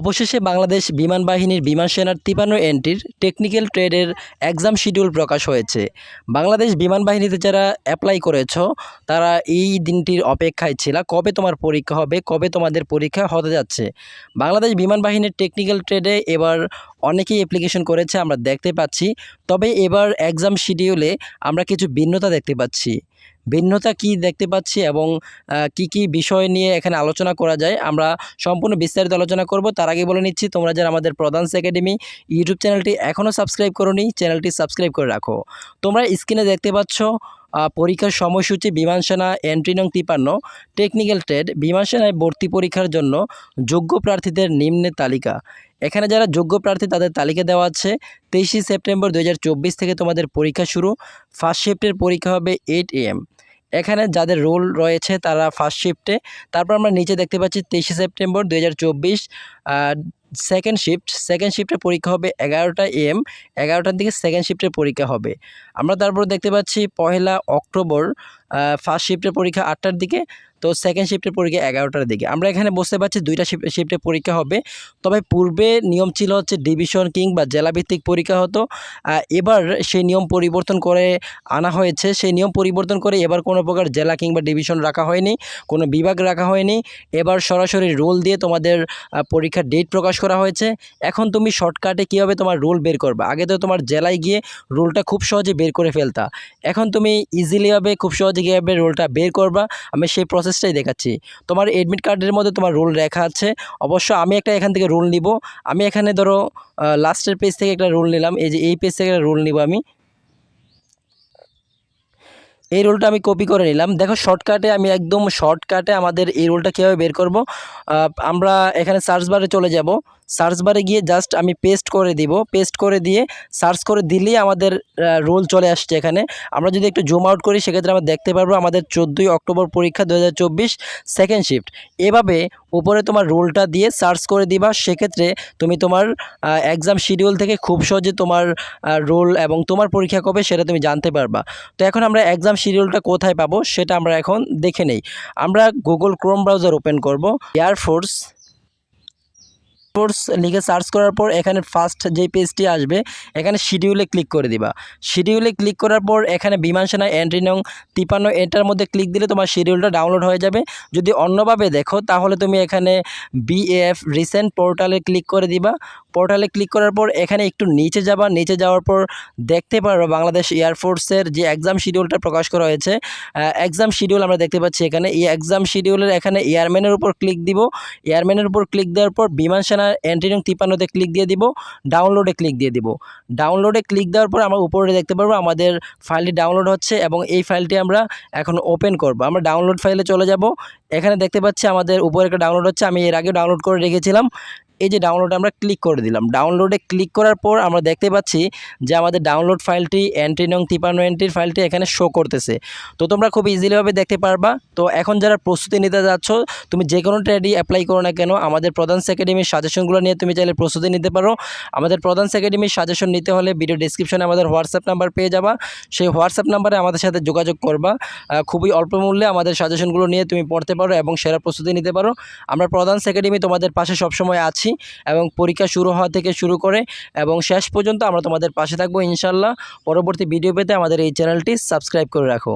অবশেষে বাংলাদেশ বিমান বাহিনীর বিমান সেনার তিপান্ন এন্ট্রির টেকনিক্যাল ট্রেডের এক্সাম শিডিউল প্রকাশ হয়েছে। বাংলাদেশ বিমান বাহিনীতে যারা অ্যাপ্লাই করেছ, তারা এই দিনটির অপেক্ষায় ছিল। কবে তোমার পরীক্ষা হবে? কবে তোমাদের পরীক্ষা হতে যাচ্ছে? বাংলাদেশ বিমান বাহিনীর টেকনিক্যাল ট্রেডে এবার অনেকেই অ্যাপ্লিকেশন করেছে, আমরা দেখতে পাচ্ছি। তবে এবার এক্সাম শিডিউলে আমরা কিছু ভিন্নতা দেখতে পাচ্ছি। ভিন্নতা কি দেখতে পাচ্ছি এবং কি কি বিষয় নিয়ে এখানে আলোচনা করা যায়, আমরা সম্পূর্ণ বিস্তারিত আলোচনা করব। তার আগে বলে নিচ্ছি, তোমরা যারা আমাদের প্রধান একাডেমি ইউটিউব চ্যানেলটি এখনও সাবস্ক্রাইব করো চ্যানেলটি সাবস্ক্রাইব করে রাখো। তোমরা স্ক্রিনে দেখতে পাচ্ছ পরীক্ষার সময়সূচি বিমান সেনা এন্ট্রি নং তিপান্ন টেকনিক্যাল ট্রেড বিমান সেনায় ভর্তি পরীক্ষার জন্য যোগ্য প্রার্থীদের নিম্নের তালিকা। এখানে যারা যোগ্য প্রার্থী তাদের তালিকা দেওয়া আছে। তেইশে সেপ্টেম্বর দু হাজার চব্বিশ থেকে তোমাদের পরীক্ষা শুরু। ফার্স্ট শিফটের পরীক্ষা হবে এইট এম এখানে যাদের রোল রয়েছে তারা ফার্স্ট শিফটে তারপর আমরা নিচে দেখতে পাচ্ছি তেইশে সেপ্টেম্বর দু হাজার চব্বিশ সেকেন্ড শিফট সেকেন্ড শিফটের পরীক্ষা হবে এগারোটা এম এগারোটার দিকে সেকেন্ড শিফটের পরীক্ষা হবে। আমরা তারপর দেখতে পাচ্ছি পহেলা অক্টোবর ফার্স্ট শিফটের পরীক্ষা আটটার দিকে, তো সেকেন্ড শিফটের পরীক্ষা এগারোটার দিকে। আমরা এখানে বুঝতে পারছি দুইটা শিফটে পরীক্ষা হবে। তবে পূর্বে নিয়ম ছিল হচ্ছে ডিভিশন কিংবা জেলাভিত্তিক পরীক্ষা হতো। এবার সেই নিয়ম পরিবর্তন করে আনা হয়েছে। সেই নিয়ম পরিবর্তন করে এবার কোনো প্রকার জেলা কিংবা ডিভিশন রাখা হয়নি, কোনো বিভাগ রাখা হয়নি। এবার সরাসরি রোল দিয়ে তোমাদের পরীক্ষার ডেট প্রকাশ করা হয়েছে। এখন তুমি শর্টকাটে কীভাবে তোমার রোল বের করবে? আগে তো তোমার জেলায় গিয়ে রোলটা খুব সহজে বের করে ফেলতা। এখন তুমি ইজিলিভাবে খুব সহজে কীভাবে রোলটা বের করবা, আমি সেই প্রসেসটাই দেখাচ্ছি। তোমার এডমিট কার্ডের মধ্যে তোমার রোল লেখা আছে। অবশ্য আমি একটা এখান থেকে রোল নিব। আমি এখানে ধরো লাস্টের পেজ থেকে একটা রোল নিলাম। এই যে এই পেজ থেকে একটা রোল নিব আমি। এই রোলটা আমি কপি করে নিলাম। দেখো শর্টকাটে আমি একদম শর্টকাটে আমাদের এই রোলটা কীভাবে বের করব? আমরা এখানে সার্চ বারে চলে যাব। সার্চ বারে গিয়ে জাস্ট আমি পেস্ট করে দিব। পেস্ট করে দিয়ে সার্চ করে দিলেই আমাদের রোল চলে আসছে এখানে। আমরা যদি একটু জুম আউট করি, সেক্ষেত্রে আমরা দেখতে পারব আমাদের চোদ্দোই অক্টোবর পরীক্ষা দু হাজার চব্বিশ সেকেন্ড শিফট এভাবে উপরে তোমার রোলটা দিয়ে সার্চ করে দিবা। সেক্ষেত্রে তুমি তোমার এক্সাম শিডিউল থেকে খুব সহজে তোমার রোল এবং তোমার পরীক্ষা কবে সেটা তুমি জানতে পারবা। তো এখন আমরা এক্সাম শিডিউলটা কোথায় পাবো সেটা আমরা এখন দেখে নেই। আমরা গুগল ক্রোম ব্রাউজার ওপেন করব। এয়ারফোর্স ফোর্স লিখে সার্চ করার পর এখানে ফার্স্ট যে পেজটি আসবে, এখানে শিডিউলে ক্লিক করে দিবা। শিডিউলে ক্লিক করার পর এখানে বিমান সেনা এন্ট্রি নং তিপান্ন এটার মধ্যে ক্লিক দিলে তোমার শিডিউলটা ডাউনলোড হয়ে যাবে। যদি অন্যভাবে দেখো, তাহলে তুমি এখানে বিএফ রিসেন্ট পোর্টালে ক্লিক করে দিবা। পোর্টালে ক্লিক করার পর এখানে একটু নিচে যাবা। নিচে যাওয়ার পর দেখতে পারবে বাংলাদেশ এয়ারফোর্সের যে এক্সাম শিডিউলটা প্রকাশ করা হয়েছে এক্সাম শিডিউল আমরা দেখতে পাচ্ছি এখানে। এই এক্সাম শিডিউলের এখানে এয়ারম্যানের উপর ক্লিক দিব। এয়ারম্যানের উপর ক্লিক দেওয়ার পর বিমান সেনা এন্ট্রি নং তিপ্পান্নতে ক্লিক দিয়ে দিব ডাউনলোডে ক্লিক দিয়ে দিব। ডাউনলোডে ক্লিক দেওয়ার পর আমরা উপরে দেখতে পারব আমাদের ফাইলটি ডাউনলোড হচ্ছে এবং এই ফাইলটি আমরা এখন ওপেন করব। আমরা ডাউনলোড ফাইলে চলে যাব, এখানে দেখতে পাচ্ছি আমাদের উপরে একটা ডাউনলোড হচ্ছে, আমি এর আগে ডাউনলোড করে রেখেছিলাম। এই যে ডাউনলোড আমরা ক্লিক করে দিলাম। ডাউনলোডে ক্লিক করার পর আমরা দেখতে পাচ্ছি যে আমাদের ডাউনলোড ফাইলটি এন্ট্রি নং তিপান্ন এন্ট্রির ফাইলটি এখানে শো করতেছে। তো তোমরা খুব ইজিলিভাবে দেখতে পারবা। তো এখন যারা প্রস্তুতি নিতে যাচ্ছ, তুমি যে কোনো ট্রেডই অ্যাপ্লাই করো না কেন, আমাদের প্রধান একাডেমির সাজেশনগুলো নিয়ে তুমি চাইলে প্রস্তুতি নিতে পারো। আমাদের প্রধান একাডেমির সাজেশন নিতে হলে ভিডিও ডিসক্রিপশনে আমাদের হোয়াটসঅ্যাপ নাম্বার পেয়ে যাবা। সেই হোয়াটসঅ্যাপ নাম্বারে আমাদের সাথে যোগাযোগ করবা। খুবই অল্প মূল্যে আমাদের সাজেশনগুলো নিয়ে তুমি পড়তে পারো এবং সেরা প্রস্তুতি নিতে পারো। আমরা প্রধান একাডেমি তোমাদের পাশে সবসময় আছি। এবং পরীক্ষা শুরু হওয়া থেকে শুরু করে এবং শেষ পর্যন্ত আমরা তোমাদের পাশে থাকব ইনশাল্লাহ। পরবর্তী ভিডিও পেতে আমাদের এই চ্যানেলটি সাবস্ক্রাইব করে রাখো।